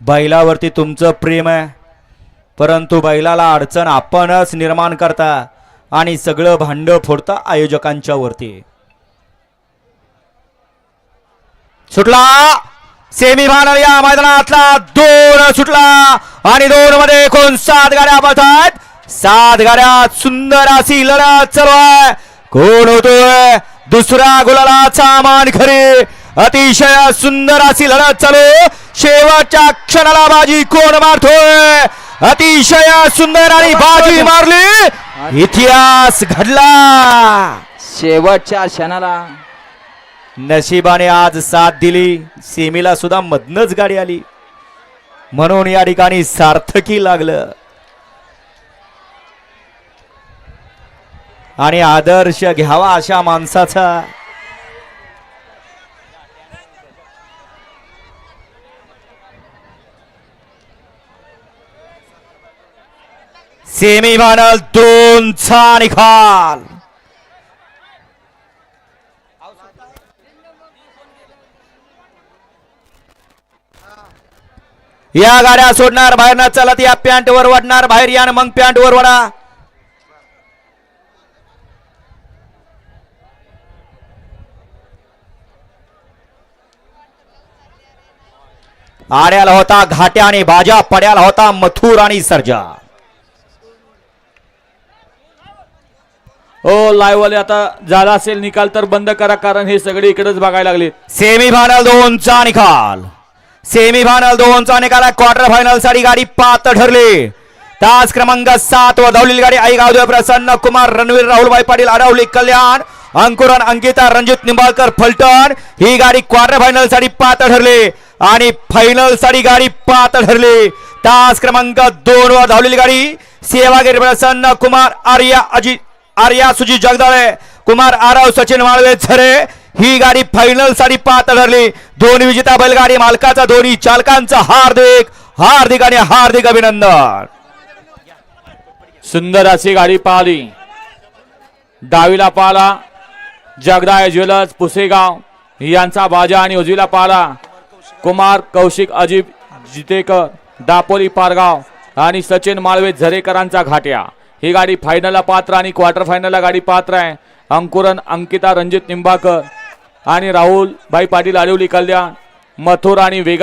बैलावरती तुमचं प्रेम आहे. परंतु बैलाला अडचण आपणच निर्माण करता आणि सगळं भांड फोडता आयोजकांच्या वरती. सुटला. सेमी फायनल या मैदानातला दोन सुटला आणि दोन मध्ये एकूण सात गाड्या पळतात. सात गाड्या सुंदर अशी लढत चालू आहे. कोण होतोय? दुसरा गुलाला सामान खरे अतिशय सुंदर अशी लढत चालू. शेवटच्या क्षणाला बाजी कोण मारतोय? अतिशय सुंदर आणि बाजी मारली. इतिहास घडला. शेवटच्या क्षणाला. नशिबाने आज साथ दिली. सेमीला सुद्धा मधनच गाडी आली. म्हणून या ठिकाणी सार्थकी लागलं. आणि आदर्श घ्यावा अशा माणसाचा. सेमी फायनल दोनचा निकाल या गाड्या सोडणार बाहेर न चालत या पॅन्ट वर वाढणार बाहेर या मग पॅन्ट वर वडा आड्याला होता घाट्या आणि बाजा पड्याला होता मथुर आणि सर्जा. हो लाईव्ह वाले आता झाला असेल निकाल तर बंद करा कारण हे सगळे इकडेच बघायला लागले. सेमी फायनल दोनचा निकाल. सेमी फायनल दोनचा निकाल क्वार्टर फायनलसाठी गाडी पात ठरली. तास क्रमांक सात व धावलेली गाडी आई गावदेव प्रसन्न कुमार रणवीर राहुलभाई पाटील आडवली कल्याण अंकुरन अंकिता रणजित निंबाळकर फलटण. ही गाडी क्वार्टर फायनलसाठी पात ठरली. आणि फायनलसाठी गाडी पात ठरली. तास क्रमांक दोन वर धावलेली गाडी सेवागिरी प्रसन्न कुमार आर्या अजित आर्या सुजी जगदाळे कुमार आराव सचिन माळवे झरे ही गाडी फायनलसाठी पात ठरली. दोन विजेता बैलगाडी मालकाचा दोन्ही चालकांचा हार्दिक हार्दिक आणि हार्दिक अभिनंदन. सुंदर अशी गाडी पाहिली. डावीला पाला जगदाय ज्वेलर्स पुसेगाव. यांचा बाजा आणि उजवीला पाला कुमार कौशिक अजिब जितेकर दापोली पारगाव आणि सचिन माळवे झरेकरांचा घाट्या. ही गाडी फायनलला पात्र आणि क्वार्टर फायनलला गाडी पात्र आहे. अंकुरन अंकिता रणजित निंबाकर आणि राहुल भाई पाटील आळिवली कल्याण मथुर आणि वेगा